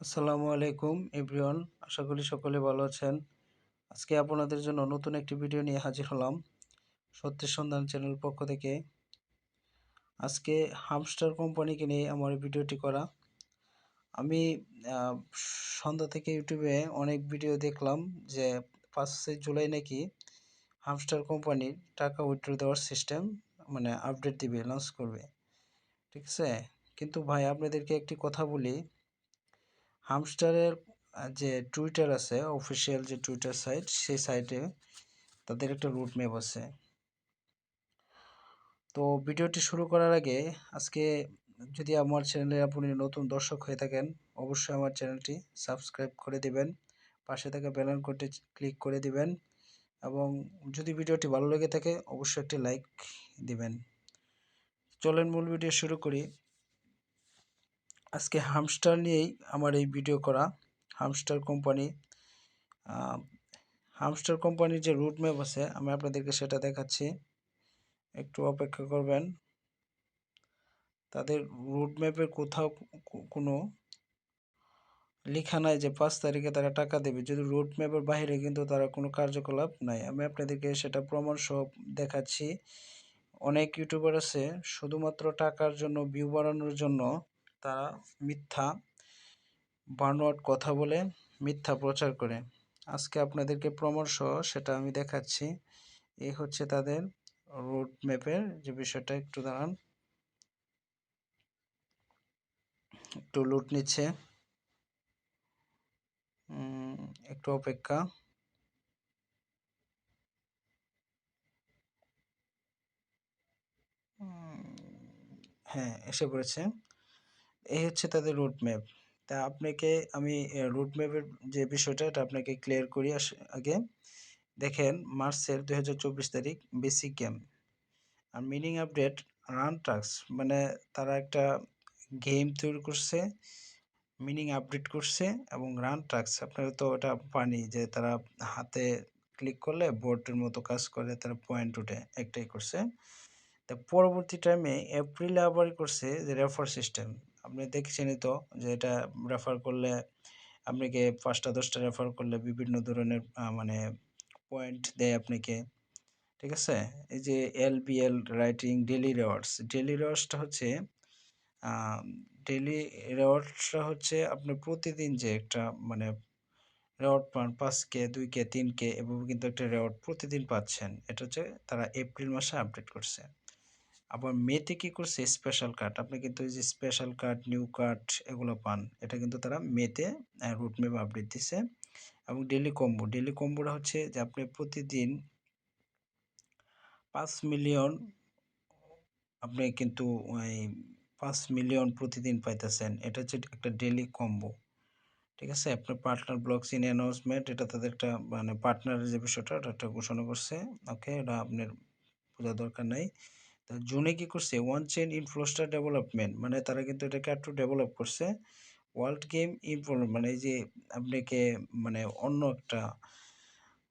আসসালামু আলাইকুম, এভরিওয়ান। আশা করি সকলে ভালো আছেন। আজকে আপনাদের জন্য নতুন একটি ভিডিও নিয়ে হাজির হলাম সত্যের সন্ধান চ্যানেল পক্ষ থেকে। আজকে হামস্টার কোম্পানিকে নিয়ে আমার ভিডিওটি করা। আমি সন্ধ্যা থেকে ইউটিউবে অনেক ভিডিও দেখলাম যে পাঁচই জুলাই নাকি হামস্টার কোম্পানির টাকা উইথড্র দেওয়ার সিস্টেম মানে আপডেট দিবে লঞ্চ করবে। ঠিক আছে? কিন্তু ভাই, আপনাদেরকে একটি কথা বলি। হামস্টারের যে টুইটার আছে অফিসিয়াল যে টুইটার সাইট সেই সাইটে তাদের একটা রুট ম্যাপ আছে। তো ভিডিওটি শুরু করার আগে আজকে যদি আমার চ্যানেলে আপনি নতুন দর্শক হয়ে থাকেন, অবশ্যই আমার চ্যানেলটি সাবস্ক্রাইব করে দিবেন, পাশে থাকা বেলান কোডটি ক্লিক করে দিবেন এবং যদি ভিডিওটি ভালো লেগে থাকে, অবশ্যই একটি লাইক দিবেন। চলেন মূল ভিডিও শুরু করি। আজকে হামস্টার নিয়েই আমার এই ভিডিও করা। হামস্টার কোম্পানি হামস্টার কোম্পানির যে রুট ম্যাপ আছে, আমি আপনাদেরকে সেটা দেখাচ্ছি। একটু অপেক্ষা করবেন। তাদের রুট ম্যাপের কোথাও কোনো লেখা নাই যে পাঁচ তারিখে তারা টাকা দেবে। যদি রুট ম্যাপের বাইরে কিন্তু তারা কোনো কার্যকলাপ নাই। আমি আপনাদেরকে সেটা প্রমাণ সহ দেখাচ্ছি। অনেক ইউটিউবার আছে, শুধুমাত্র টাকার জন্য ভিউ বাড়ানোর জন্য তারা মিথ্যা বানোয়াট কথা বলে মিথ্যা প্রচার করে। আজকে আপনাদেরকে সহ সেটা আমি দেখাচ্ছি। এই হচ্ছে তাদের রুট ম্যাপের যে বিষয়টা, একটু দাঁড়ান। একটু লুট নিচ্ছে। একটু অপেক্ষা। হ্যাঁ এসে পড়েছে। এই হচ্ছে তাদের রুট ম্যাপ তা আপনাকে আমি রুট ম্যাপের যে বিষয়টা, এটা আপনাকে ক্লিয়ার করি আস, আগে। দেখেন, মার্চের দু হাজার চব্বিশ তারিখ বেসিক গেম আর মিনিং আপডেট রান টাক্স মানে তারা একটা গেম তৈরি করছে মিনিং আপডেট করছে এবং রান টাক্স আপনারা তো ওটা পানি যে তারা হাতে ক্লিক করলে বোর্ডের মতো কাজ করে, তারা পয়েন্ট উঠে, একটাই করছে। তা পরবর্তী টাইমে এপ্রিলে আবার করছে যে রেফার সিস্টেম আপনি দেখছেনই তো যে এটা রেফার করলে আপনাকে পাঁচটা, দশটা রেফার করলে বিভিন্ন ধরনের মানে পয়েন্ট দেয় আপনাকে। ঠিক আছে? এই যে L L writing daily rewards daily রেওয়ার্ডসটা হচ্ছে ডেলি রেওয়ার্ডসটা হচ্ছে আপনি প্রতিদিন যে একটা মানে রেওয়ার্ড পান পাঁচ কে দুই কে তিন কে এভাবে কিন্তু একটা রেওয়ার্ড প্রতিদিন পাচ্ছেন। এটা হচ্ছে তারা এপ্রিল মাসে আপডেট করছে। আবার মেতে কী করছে? স্পেশাল কার্ড আপনি কিন্তু এই যে স্পেশাল কার্ড নিউ কার্ড এগুলো পান। এটা কিন্তু তারা মেতে রুট ম্যাপ আপডেট দিছে। এবং ডেলি কম্বো ডেলি কম্বোটা হচ্ছে যে আপনি প্রতিদিন পাঁচ মিলিয়ন আপনি কিন্তু ওই পাঁচ মিলিয়ন প্রতিদিন পাইতেছেন। এটা হচ্ছে একটা ডেলি কম্বো ঠিক আছে? আপনার পার্টনার ব্লকস ইন অ্যানাউন্সমেন্ট এটা তাদের একটা মানে পার্টনারের যে বিষয়টা, ওটা একটা ঘোষণা করছে। ওকে এটা আপনার বোঝা দরকার নাই। তা জুনে কি করছে? ওয়ান চেন ইনফ্লোস্টার ডেভেলপমেন্ট মানে তারা কিন্তু এটাকে একটু ডেভেলপ করছে। ওয়ার্ল্ড গেম ইনফ্লো মানে যে আপনাকে মানে অন্য একটা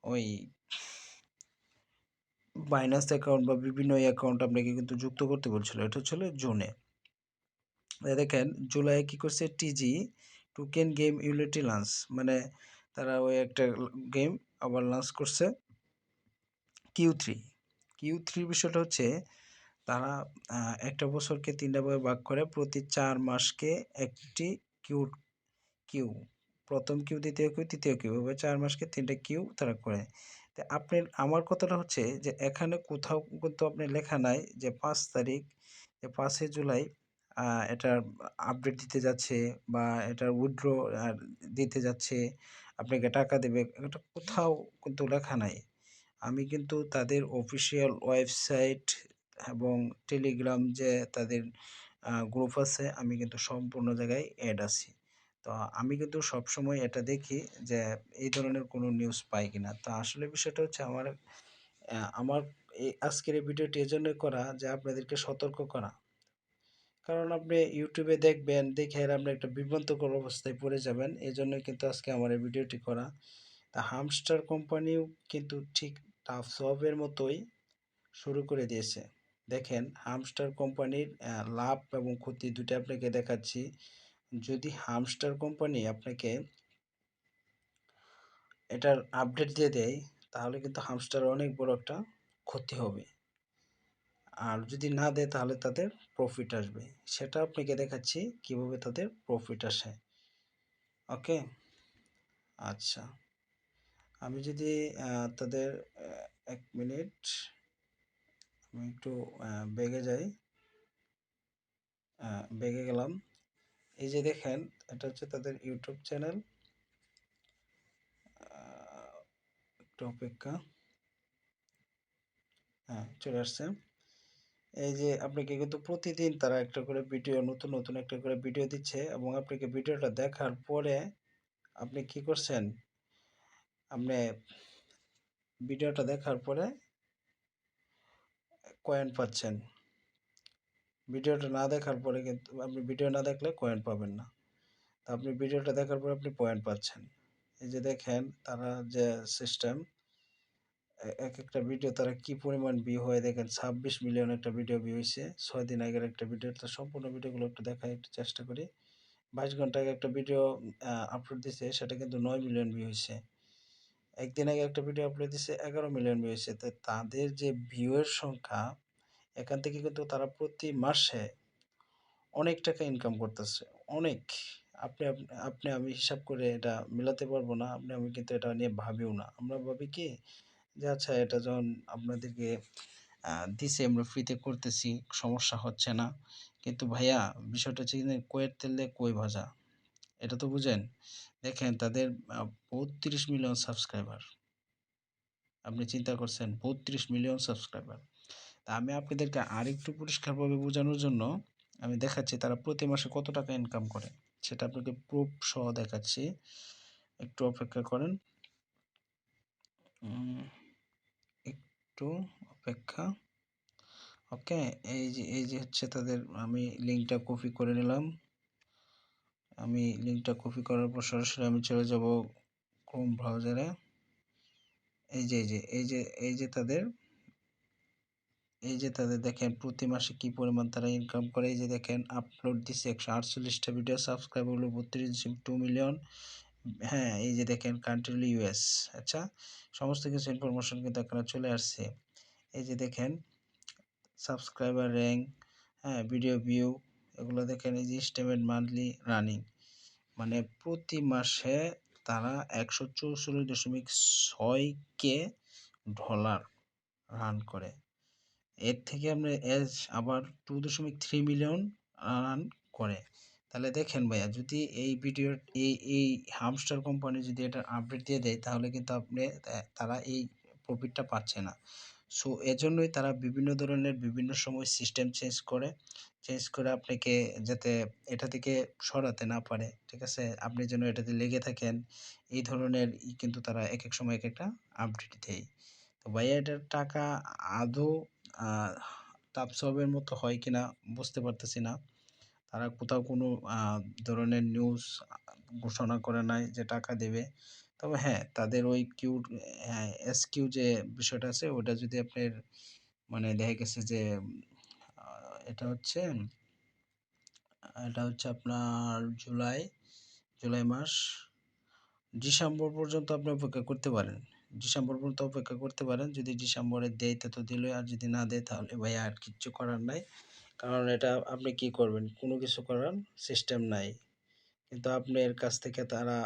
ওই বাইনান্স অ্যাকাউন্ট বা বিভিন্ন অ্যাকাউন্ট আপনাকে কিন্তু যুক্ত করতে বলছিল। এটা হচ্ছিল জুনে। দেখেন জুলাই কি করছে? TG token game utility launch মানে তারা ওই একটা গেম আবার লঞ্চ করছে। কিউ থ্রি কিউ থ্রি বিষয়টা হচ্ছে তারা একটা বছরকে তিনটা ভাগে ভাগ করে প্রতি চার মাসকে একটি কিউ কিউ, প্রথম কিউ, দ্বিতীয় কিউ, তৃতীয় কিউ, এভাবে চার মাসকে তিনটা কিউ তারা করে। তো আপনি, আমার কথাটা হচ্ছে যে এখানে কোথাও কিন্তু আপনি লেখা নাই যে পাঁচ তারিখ, যে পাঁচই জুলাই এটার আপডেট দিতে যাচ্ছে বা এটার উইড্র দিতে যাচ্ছে, আপনাকে টাকা দেবে, এটা কোথাও কিন্তু লেখা নাই। আমি কিন্তু তাদের অফিসিয়াল ওয়েবসাইট এবং টেলিগ্রাম যে তাদের গ্রুপ আছে, আমি কিন্তু সম্পূর্ণ জায়গায় অ্যাড আছি। তো আমি কিন্তু সবসময় এটা দেখি যে এই ধরনের কোনো নিউজ পাই কিনা। তো আসলে বিষয়টা হচ্ছে আমার আমার এই আজকের এই ভিডিওটি এজন্যই করা যে আপনাদেরকে সতর্ক করা। কারণ আপনি ইউটিউবে দেখবেন, দেখে আপনি একটা বিভ্রান্তকর অবস্থায় পড়ে যাবেন। এই জন্য কিন্তু আজকে আমার এই ভিডিওটি করা। তা হামস্টার কোম্পানিও কিন্তু ঠিক টাফ সবের মতোই শুরু করে দিয়েছে। দেখেন হামস্টার কোম্পানির লাভ এবং ক্ষতি দুটো আপনাকে দেখাচ্ছি। যদি হামস্টার কোম্পানি আপনাকে এটার আপডেট দিয়ে দেয়, তাহলে কিন্তু হামস্টার অনেক বড় একটা ক্ষতি হবে। আর যদি না দেয়, তাহলে তাদের প্রফিট আসবে। সেটা আপনাকে দেখাচ্ছি কীভাবে তাদের প্রফিট আসে। ওকে? আচ্ছা। আমি যদি তাদের এক মিনিট আমি একটু বেগে যাই। বেগে গেলাম। এই যে দেখেন, এটা হচ্ছে তাদের ইউটিউব চ্যানেল একটু অপেক্ষা। হ্যাঁ চলে আসছে। এই যে আপনাকে কিন্তু প্রতিদিন তারা একটা করে ভিডিও নতুন নতুন একটা করে ভিডিও দিচ্ছে এবং আপনাকে ভিডিওটা দেখার পরে আপনি কি করছেন? আপনি ভিডিওটা দেখার পরে কয়েন পাচ্ছেন। ভিডিওটা না দেখার পরে কিন্তু আপনি ভিডিও না দেখলে কয়েন পাবেন না। তা আপনি ভিডিওটা দেখার পরে আপনি পয়েন্ট পাচ্ছেন। এই যে দেখেন তারা যে সিস্টেম এক একটা ভিডিও তারা কি পরিমাণ ভিউ হয় দেখেন ছাব্বিশ মিলিয়ন একটা ভিডিও ভিউ হয়েছে ছয় দিন আগের একটা ভিডিও তো সম্পূর্ণ ভিডিওগুলো একটু দেখার একটু চেষ্টা করি। বাইশ ঘণ্টা আগে একটা ভিডিও আপলোড দিছে, সেটা কিন্তু নয় মিলিয়ন ভিউ হয়েছে একদিন আগে একটা ভিডিও আপলোড দিছে, এগারো মিলিয়ন ভিউ হয়েছে তো তাদের যে ভিউয়ের সংখ্যা, এখান থেকে কিন্তু তারা প্রতি মাসে অনেক টাকা ইনকাম করতেছে। অনেক। আপনি আপনি, আমি হিসাব করে এটা মেলাতে পারব না। আপনি, আমি কিন্তু এটা নিয়ে ভাবিও না। আমরা ভাবি কি যে আচ্ছা এটা যখন আপনাদেরকে দিছে, আমরা ফ্রিতে করতেছি, সমস্যা হচ্ছে না। কিন্তু ভাইয়া, বিষয়টা হচ্ছে কয়ের তেলে কই ভাজা? এটা তো বুঝেন। দেখেন তাদের বত্রিশ মিলিয়ন সাবস্ক্রাইবার। আপনি চিন্তা করছেন, বত্রিশ মিলিয়ন সাবস্ক্রাইবার। তা আমি আপনাদেরকে আরেকটু পরিষ্কারভাবে বোঝানোর জন্য আমি দেখাচ্ছি তারা প্রতি মাসে কত টাকা ইনকাম করে। সেটা আপনাকে প্রুফ সহ দেখাচ্ছি। একটু অপেক্ষা করেন। একটু অপেক্ষা। ওকে এই যে এই যে হচ্ছে তাদের, আমি লিঙ্কটা কপি করে নিলাম। আমি লিঙ্কটা কপি করার পর সরাসরি আমি চলে যাব ক্রোম ব্রাউজারে এই যে এই যে এই যে এই যে তাদের, এই যে তাদের দেখেন প্রতি মাসে কি পরিমাণ তারা ইনকাম করে। এই যে দেখেন আপলোড দিচ্ছে একশো আটচল্লিশটা ভিডিও সাবস্ক্রাইব হলো বত্রিশ টু মিলিয়ন হ্যাঁ এই যে দেখেন কান্ট্রি ইউএস আচ্ছা? সমস্ত কিছু ইনফরমেশন কিন্তু এখানে চলে আসছে। এই যে দেখেন সাবস্ক্রাইবার র্যাঙ্ক হ্যাঁ ভিডিও ভিউ এগুলো দেখেন এই যে স্টেমেন্ট মান্থলি রানিং মানে প্রতি মাসে তারা একশো চৌষট্টি দশমিক ছয় কে ডলার রান করে। এর থেকে আমরা এজ আবার টু দশমিক থ্রি মিলিয়ন রান করে। তাহলে দেখেন ভাইয়া, যদি এই ভিডিওর এই এই হামস্টার কোম্পানি যদি এটা আপডেট দিয়ে দেয়, তাহলে কিন্তু আপনি তারা এই প্রফিটটা পাচ্ছে না। সো এজন্যই তারা বিভিন্ন ধরনের বিভিন্ন সময় সিস্টেম চেঞ্জ করে। চেঞ্জ করে আপনাকে যাতে এটা থেকে সরাতে না পারে, ঠিক আছে? আপনি যেন এটাতে লেগে থাকেন। এই ধরনের কিন্তু তারা এক এক সময় এক একটা আপডেট দেয়। তো ভাইয়া, এটার টাকা আদৌ তাপসবের মতো হয় কিনা বুঝতে পারতেছি না। তারা কোথাও কোনো ধরনের নিউজ ঘোষণা করে নাই যে টাকা দেবে। তবে হ্যাঁ তাদের ওই কিউ হ্যাঁ এস কিউ যে বিষয়টা আছে ওটা যদি আপনার মানে দেখা গেছে যে এটা হচ্ছে এটা হচ্ছে আপনার জুলাই জুলাই মাস, ডিসেম্বর পর্যন্ত আপনি অপেক্ষা করতে পারেন। ডিসেম্বর পর্যন্ত অপেক্ষা করতে পারেন। যদি ডিসেম্বরে দেয় তো দিল আর যদি না দেয় তাহলে ভাই আর কিচ্ছু করার নাই। কারণ এটা আপনি কি করবেন? কোনো কিছু করার সিস্টেম নাই। কিন্তু আপনার কাছ থেকে তারা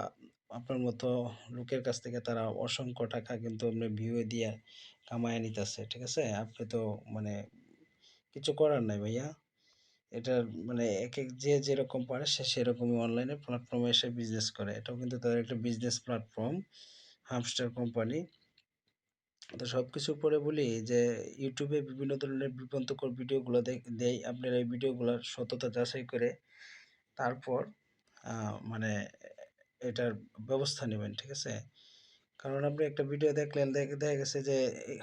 আপনার মতো লোকের কাছ থেকে তারা অসংখ্য টাকা কিন্তু আপনি ভিউ দিয়ে কামায় নিতেছে, ঠিক আছে? আপনি তো মানে কিছু করার নাই ভাইয়া। এটা মানে এক এক যে যেরকম পারে সে সেরকমই অনলাইনে প্ল্যাটফর্মে এসে বিজনেস করে। এটাও কিন্তু তাদের একটা বিজনেস প্ল্যাটফর্ম হামস্টার কোম্পানি তো সব কিছুর পরে বলি যে ইউটিউবে বিভিন্ন ধরনের বিভ্রান্তকর ভিডিওগুলো দেয় আপনারা এই ভিডিওগুলোর সততা যাচাই করে তারপর মানে এটার ব্যবস্থা নেবেন, ঠিক আছে? কারণ আপনি একটা ভিডিও দেখলেন দেখা গেছে যে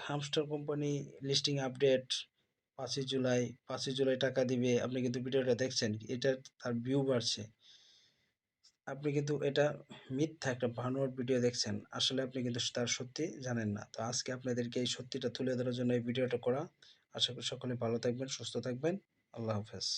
হামস্টার কোম্পানি লিস্টিং আপডেট পাঁচই জুলাই পাঁচই জুলাই টাকা দিবে, আপনি কিন্তু ভিডিওটা দেখছেন এটা তার ভিউ বাড়ছে। আপনি কিন্তু এটা মিথ্যা একটা ভানোয়ার ভিডিও দেখছেন, আসলে আপনি কিন্তু তার সত্যি জানেন না। তো আজকে আপনাদেরকে এই সত্যিটা তুলে ধরার জন্য এই ভিডিওটা করা। আশা করি সকলে ভালো থাকবেন, সুস্থ থাকবেন। আল্লাহ হাফেজ।